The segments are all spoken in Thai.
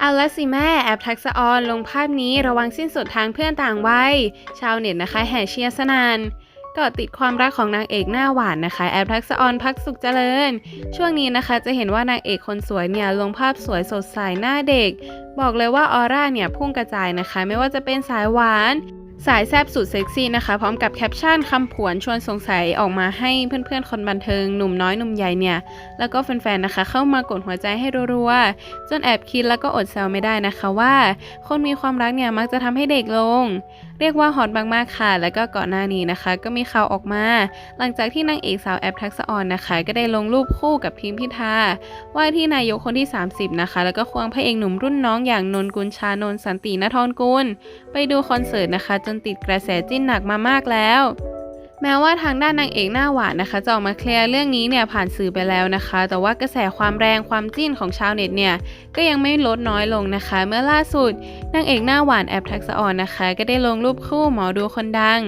เอาละสิแม่แอบทักษะออนลงภาพนี้ระวังสิ้นสุดทางเพื่อนต่างวัยชาวเน็ตนะคะ แห่เชียร์สนานกาะติดความรักของนางเอกหน้าหวานนะคะ แอบทักษะออนพักสุขเจริญ ช่วงนี้นะคะจะเห็นว่านางเอกคนสวยเนี่ยลงภาพสวยสดใสหน้าเด็ก บอกเลยว่าออร่าเนี่ยพุ่งกระจายนะคะ ไม่ว่าจะเป็นสายหวาน สายแซบสุดเซ็กซี่นะคะ พร้อมกับแคปชั่นคำผวนชวนสงสัยออกมาให้เพื่อนๆ คนบันเทิงหนุ่มน้อยหนุ่มใหญ่เนี่ย แล้วก็แฟนๆ นะคะ เข้ามากดหัวใจให้รัวๆจนแอบคิดแล้วก็อดแซวไม่ได้นะคะว่า คนมีความรักเนี่ยมักจะทำให้เด็กลง เรียกว่าฮอตมากๆค่ะ แล้วก็ก่อนหน้านี้นะคะ ก็มีข่าวออกมา หลังจากที่นางเอกสาวแอปทักษออนนะคะ ก็ได้ลงรูปคู่กับพิมพิธาว่าที่นายกคนที่ 30 นะคะ แล้วก็ควงพระเอกหนุ่มรุ่นน้องอย่างนนกุลชานนสันตินทรกุลไปดูคอนเสิร์ตนะคะจนติดกระแสจิ้นหนักมามากแล้ว แม้ว่าทางด้านนางเอกหน้าหวานนะคะจะออกมาเคลียร์เรื่องนี้เนี่ยผ่านสื่อไปแล้วนะคะ แต่ว่ากระแสความแรงความจิ้นของชาวเน็ตเนี่ยก็ยังไม่ลดน้อยลงนะคะ เมื่อล่าสุดนางเอกหน้าหวานแอบทักษะออนนะคะ ก็ได้ลงรูปคู่หมอดูคนดัง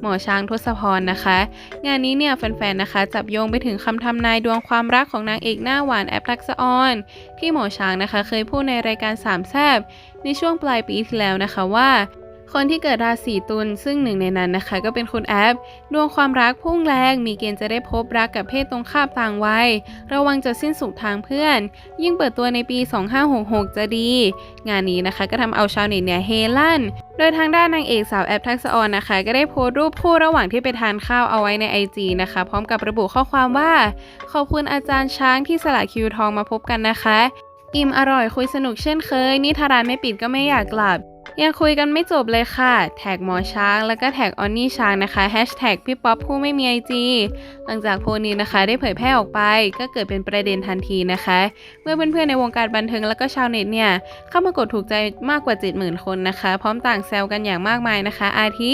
หมอช้างทศพรนะคะ งานนี้เนี่ยแฟนๆนะคะจับโยงไปถึงคำทำนายดวงความรักของนางเอกหน้าหวานแอบทักษะออน ที่หมอช้างนะคะ เคยพูดในรายการสามแซบในช่วงปลายปีที่แล้วนะคะว่า คนที่เกิดราศีตุลซึ่งหนึ่งในนั้นนะคะ ก็เป็นคุณแอฟดวงความรักพุ่งแรงมีเกณฑ์จะได้พบรักกับเพศตรงข้ามต่างวัยระวังจะสิ้นสุดทางเพื่อน ยิ่งเปิดตัวในปี 2566 จะดี งานนี้นะคะก็ทำเอาชาวเน็ตเนี่ยเฮลั่นโดยทางด้านนางเอกสาวแอปทักษออนนะคะ ก็ได้โพสต์รูปคู่ระหว่างที่ไปทานข้าวเอาไว้ใน IG นะคะ พร้อมกับระบุข้อความว่า ขอบคุณอาจารย์ช้างที่สละคิวทองมาพบกันนะคะ อิ่มอร่อยคุยสนุกเช่นเคย นี่ทารานไม่ปิดก็ไม่อยากกลับ ยังคุยกันไม่จบเลยค่ะ แท็กหมอช้างแล้วก็แท็กออนนี่ช้างนะคะแฮชแท็กพี่ป๊อปผู้ไม่มีไอจีหลังจากโพนี้นะคะได้เผยแพร่ออกไป ก็เกิดเป็นประเด็นทันทีนะคะ เมื่อเพื่อนๆในวงการบันเทิงแล้วก็ชาวเน็ตเนี่ยเข้ามากดถูกใจมากกว่า 70,000 คนนะคะ พร้อมต่างแซวกันอย่างมากมายนะคะ อาทิ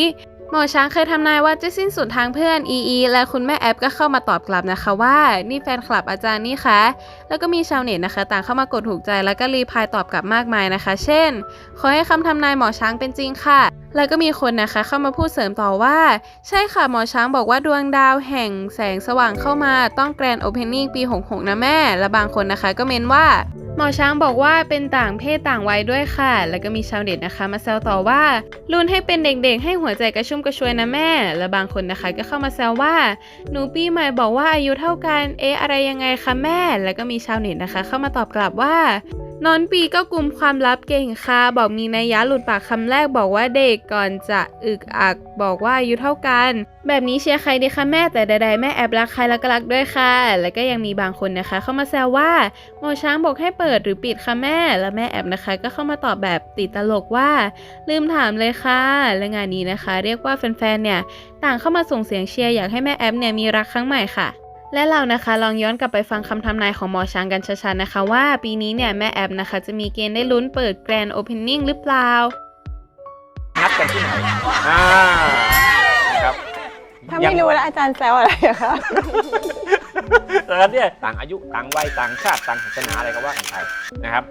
หมอช้างเคยทำนายว่าจะสิ้นสุดทางเพื่อนอีอีและคุณแม่แอปก็เข้ามาตอบกลับนะคะว่า นี่แฟนคลับอาจารย์นี่คะ แล้วก็มีชาวเน็ตนะคะ ต่างเข้ามากดถูกใจแล้วก็รีพายตอบกลับมากมายนะคะ เช่น ขอให้คำทำนายหมอช้างเป็นจริงค่ะ แล้วก็มีคนนะคะเข้ามาพูดเสริมต่อว่า ใช่ค่ะหมอช้างบอกว่าดวงดาวแห่งแสงสว่างเข้ามาต้องแกรนโอเพนนิ่งปี 66 นะแม่ และบางคนนะคะก็เม้นว่า หมอช้างบอกว่าเป็นต่างเพศต่างวัยด้วยค่ะ แล้วก็มีชาวเน็ตนะคะ มาแซวต่อว่ารุ่นให้เป็นเด็กๆ ให้หัวใจกระชุ่มกระชวยนะแม่ และบางคนนะคะก็เข้ามาแซวว่าหนูปีใหม่บอกว่าอายุเท่ากัน เอ๊ะอะไรยังไงคะแม่ แล้วก็มีชาวเน็ตนะคะ เข้ามาตอบกลับว่า นอนปีก็กลุ่มความลับเก่งค่ะ บอกมีนัยยะหลุดปากคำแรกบอกว่าเด็กก่อนจะอึกอัก บอกว่าอายุเท่ากัน แบบนี้เชียร์ใครดีคะแม่แต่ใดๆแม่แอบรักใครแล้วก็รักด้วยค่ะ แล้วก็ยังมีบางคนนะคะ เข้ามาแซวว่าหมอช้างบอกให้เปิดหรือปิดคะแม่ และแม่แอบนะคะ ก็เข้ามาตอบแบบติดตลกว่า ลืมถามเลยค่ะ และงานนี้นะคะ เรียกว่าแฟนๆเนี่ย ต่างเข้ามาส่งเสียงเชียร์อยากให้แม่แอปเนี่ยมีรักครั้งใหม่ค่ะ และเรานะคะลองย้อนกลับไปฟังคำทำนายของหมอช้างกันชัดๆนะคะ ว่าปีนี้เนี่ยแม่แอปนะคะจะมีเกณฑ์ได้ลุ้นเปิดแกรนด์โอเพนนิ่งหรือเปล่า นัดกันที่ไหนอ่าครับถ้าไม่รู้แล้วอาจารย์แซวอะไรอะคะดังนั้นเนี่ยต่างอายุต่างวัยต่างชาติต่างศาสนาอะไรก็ว่ากันไปนะครับ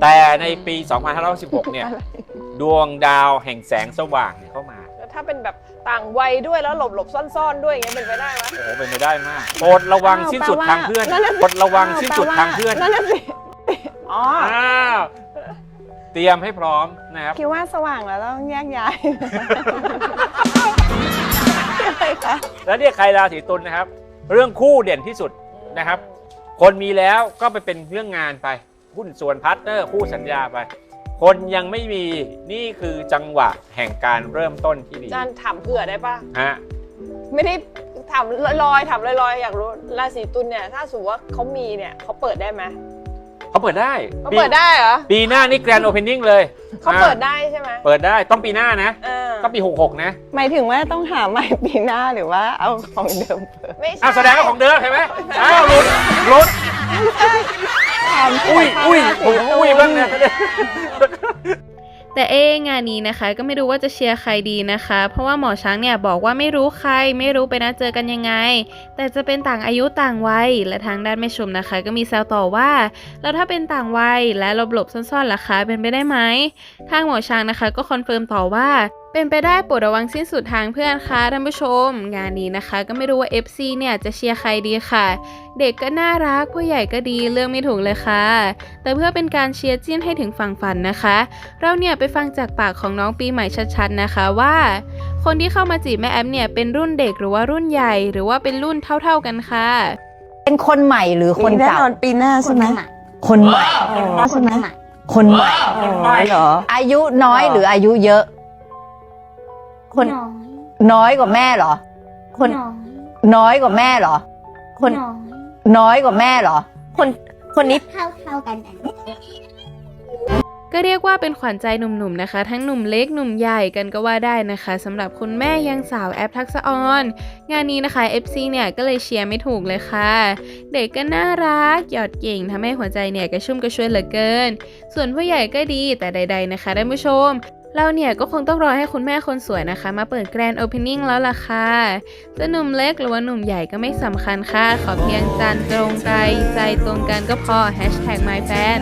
แต่ในปี 2516 เนี่ยอะไรดวงดาวแห่งแสงสว่างเนี่ยเข้ามาแล้ว ถ้าเป็นแบบต่างวัยด้วยแล้วหลบหลบๆซ่อนๆ ด้วยอย่างเงี้ยเป็นไปได้ไหมโอ้โหเป็นไปได้มากโปรดระวังสิ้นสุดทางเพื่อนนั่นน่ะสิโปรดระวังสิ้นสุดทางเพื่อนนั่นน่ะสิอ๋ออ้าวเตรียมให้พร้อมนะครับคิดว่าสว่างแล้วต้องแยกย้ายอะไรคะแล้วเนี่ยใครราศีตุลนะครับ เรื่องคู่เด่นที่สุดนะครับ คนมีแล้วก็ไปเป็นเรื่องงานไปหุ้นส่วนพาร์ทเนอร์คู่สัญญาไป คนยังไม่มีนี่คือจังหวะแห่งการเริ่มต้นที่ดีอาจารย์ถามเผื่อได้ปะฮะไม่ได้ถามลอยๆถามลอยๆอยากรู้ราศีตุลเนี่ยถ้าสมมติว่าเขามีเนี่ยเขาเปิดได้ไหมเขาเปิดได้เขาเปิดได้เหรอปีหน้านี่แกรนด์โอเพนนิ่งเลยเขาเปิดได้ใช่ไหมเปิดได้ต้องปีหน้านะเออก็ปี 66 นะ หมายถึงว่าต้องหาใหม่ปีหน้าหรือว่าเอาของเดิมเปิดไม่ใช่อ้าวแสดงว่าของเดิมเห็นไหมอ้าวลุ้นลุ้น ถามอุ้ยอุ้ยผมอุ้ยบ้างเนี่ยแต่เอ๊ะงานนี้นะคะก็ไม่รู้ว่าจะเชียร์ใครดีนะคะ เพราะว่าหมอช้างเนี่ยบอกว่าไม่รู้ใคร ไม่รู้ไปนะเจอกันยังไง แต่จะเป็นต่างอายุต่างวัยและทางด้านแม่ชมนะคะ ก็มีแซวต่อว่าแล้วถ้าเป็นต่างวัยและหลบๆซ่อนๆล่ะคะเป็นไปได้ไหมทางหมอช้างนะคะ ก็คอนเฟิร์มต่อว่า เป็นไปได้โปรดระวังสิ้นสุดทางเพื่อนค่ะท่านผู้ชม งานนี้นะคะ ก็ไม่รู้ว่า FC เนี่ยจะเชียร์ใครดีค่ะ เด็กก็น่ารักผู้ใหญ่ก็ดีเลือกไม่ถูกเลยค่ะ แต่เพื่อเป็นการเชียร์จิ้นให้ถึงฝั่งฝันนะคะ เราเนี่ยไปฟังจากปากของน้องปีใหม่ชัดๆนะคะว่า คนที่เข้ามาจีบแม่แอปเนี่ยเป็นรุ่นเด็กหรือว่ารุ่นใหญ่ หรือว่าเป็นรุ่นเท่าๆกันค่ะ เป็นคนใหม่หรือคนแน่เก่านอนปีหน้าใช่ไหมคนใหม่ ใช่ไหมคนใหม่อ๋อเหรอ อายุน้อยหรืออายุเยอะ คนน้อยน้อยกว่าแม่เหรอ คนน้อยน้อยกว่าแม่เหรอ คนน้อยน้อยกว่าแม่เหรอ คนคนนี้เท่าเท่ากันแต่ก็เรียกว่าเป็นขวัญใจหนุ่มๆนะคะ ทั้งหนุ่มเล็กหนุ่มใหญ่กันก็ว่าได้นะคะสำหรับคุณแม่ยังสาวแอปทักษะออน งานนี้นะคะ FC เนี่ยก็เลยเชียร์ไม่ถูกเลยค่ะ เด็กก็น่ารัก หยอดเก่งทำให้หัวใจเนี่ยกระชุ่มกระชวยเหลือเกิน ส่วนผู้ใหญ่ก็ดีแต่ใด ๆนะคะท่านผู้ชม เราเนี่ยก็คงต้องรอให้คุณแม่คนสวยนะคะ มาเปิดแกรนด์โอเพนนิ่งแล้วล่ะค่ะจะหนุ่มเล็กหรือว่าหนุ่มใหญ่ก็ไม่สำคัญค่ะ ขอเพียงจันตรงใจ ใจตรงกันก็พอ hashtag my fan